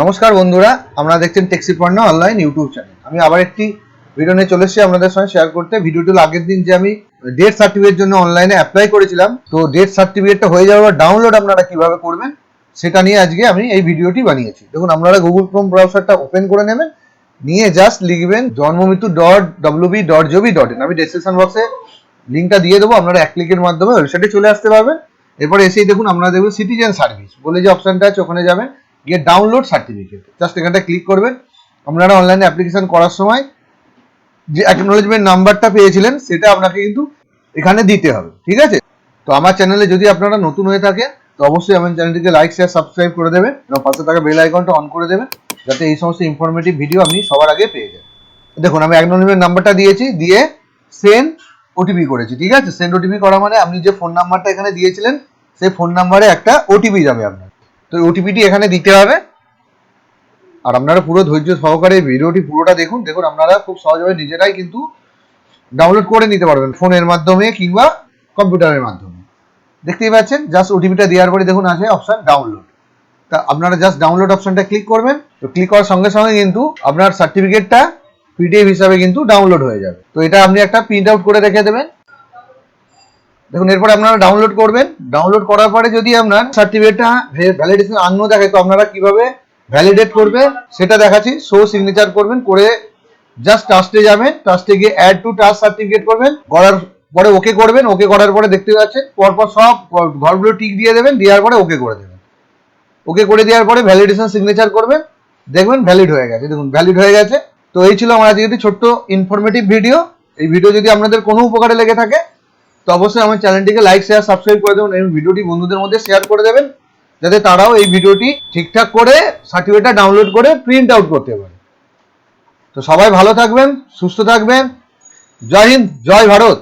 নমস্কার বন্ধুরা, আপনারা দেখছেন ট্যাক্সি পণ্য অনলাইন ইউটিউব চ্যানেল আমি আবার একটি ভিডিও নিয়ে চলে এসেছি আপনাদের সঙ্গে শেয়ার করতে। ভিডিওটি আগের দিন যে আমি ডেট সার্টিফিকেট জন্য অনলাইনে অ্যাপ্লাই করেছিলাম। তো ডেট সার্টিফিকেটটা হয়ে যাওয়ার পর ডাউনলোড আপনারা কীভাবে করবেন, সেটা নিয়ে আজকে আমি এই ভিডিওটি বানিয়েছি। দেখুন, আপনারা গুগল ক্রোম ব্রাউজারটা ওপেন করে নেবেন, নিয়ে জাস্ট লিখবেন Janmamrityu dot WB dot gov dot in আমি ডেসক্রিপশন বক্সে লিঙ্কটা দিয়ে দেবো, আপনারা এক ক্লিকের মাধ্যমে ওয়েবসাইটে চলে আসতে পারবেন। এরপরে এসেই দেখুন, আপনারা দেখবেন সিটিজেন সার্ভিস বলে যে অপশানটা আছে, ওখানে যাবেন। গিয়ে ডাউনলোড সার্টিফিকেট জাস্ট এখানটা ক্লিক করবেন। আপনারা অনলাইনে অ্যাপ্লিকেশন করার সময় যে অ্যাকনোলেজমেন্ট নাম্বারটা পেয়েছিলেন, সেটা আপনাকে কিন্তু এখানে দিতে হবে। ঠিক আছে? তো আমার চ্যানেলে যদি আপনারা নতুন হয়ে থাকেন, তো অবশ্যই আমার চ্যানেলটিকে লাইক শেয়ার সাবস্ক্রাইব করে দেবেন এবং পাশে থাকা বেল আইকনটা অন করে দেবেন, যাতে এই সমস্ত ইনফরমেটিভ ভিডিও আপনি সবার আগে পেয়ে যান। দেখুন, আমি অ্যাকনোলেজমেন্ট নাম্বারটা দিয়েছি, দিয়ে সেন্ড ওটিপি করেছি। ঠিক আছে? সেন্ড ওটিপি করা মানে আপনি যে ফোন নাম্বারটা এখানে দিয়েছিলেন, সেই ফোন নাম্বারে একটা ওটিপি যাবে আপনার। তো ওটিপিটি এখানে দিতে হবে। আর আপনারা পুরো ধৈর্য সহকারে ভিডিওটি পুরোটা দেখুন। দেখুন, আপনারা খুব সহজভাবে নিজেরাই কিন্তু ডাউনলোড করে নিতে পারবেন ফোনের মাধ্যমে কিংবা কম্পিউটারের মাধ্যমে। দেখতেই পাচ্ছেন জাস্ট ওটিপিটা দেওয়ার পরে দেখুন আছে অপশন ডাউনলোড তা আপনারা জাস্ট ডাউনলোড অপশনটা ক্লিক করবেন। তো ক্লিক করার সঙ্গে সঙ্গে কিন্তু আপনার সার্টিফিকেটটা পিডিএফ হিসাবে কিন্তু ডাউনলোড হয়ে যাবে। তো এটা আপনি একটা প্রিন্ট আউট করে রেখে দেবেন। দেখুন, এরপরে আপনারা ডাউনলোড করবেন। ডাউনলোড করার পরে যদি আপনার সার্টিফিকেটটা ভ্যালিডেশন আন্ন দেখে তো আপনারা কীভাবে ভ্যালিডেট করবে সেটা দেখাচ্ছি। শো সিগনেচার করবেন, করে জাস্ট টাস্টে যাবেন টাস্টে গিয়ে অ্যাড টু টাস্ক সার্টিফিকেট করবেন, করার পরে ওকে করবেন ওকে করার পরে দেখতে পাচ্ছেন, পরপর সব ঘরগুলো টিক দিয়ে দেবেন, দেওয়ার পরে ওকে করে দেবেন। ওকে করে দেওয়ার পরে ভ্যালিডেশন সিগনেচার করবেন, দেখবেন ভ্যালিড হয়ে গেছে। দেখুন ভ্যালিড হয়ে গেছে। তো এই ছিল আমার আজকে একটি ছোট্ট ইনফরমেটিভ ভিডিও এই ভিডিও যদি আপনাদের কোনো উপকারে লেগে থাকে তো অবশ্যই আমার চ্যানেলটিকে লাইক শেয়ার সাবস্ক্রাইব করে দেবেন এবং ভিডিওটি বন্ধুদের মধ্যে শেয়ার করে দেবেন, যাতে তারাও এই ভিডিওটি ঠিকঠাক করে সার্টিফিকেটটা ডাউনলোড করে প্রিন্ট আউট করতে পারে। তো সবাই ভালো থাকবেন, সুস্থ থাকবেন। জয় হিন্দ, জয় ভারত।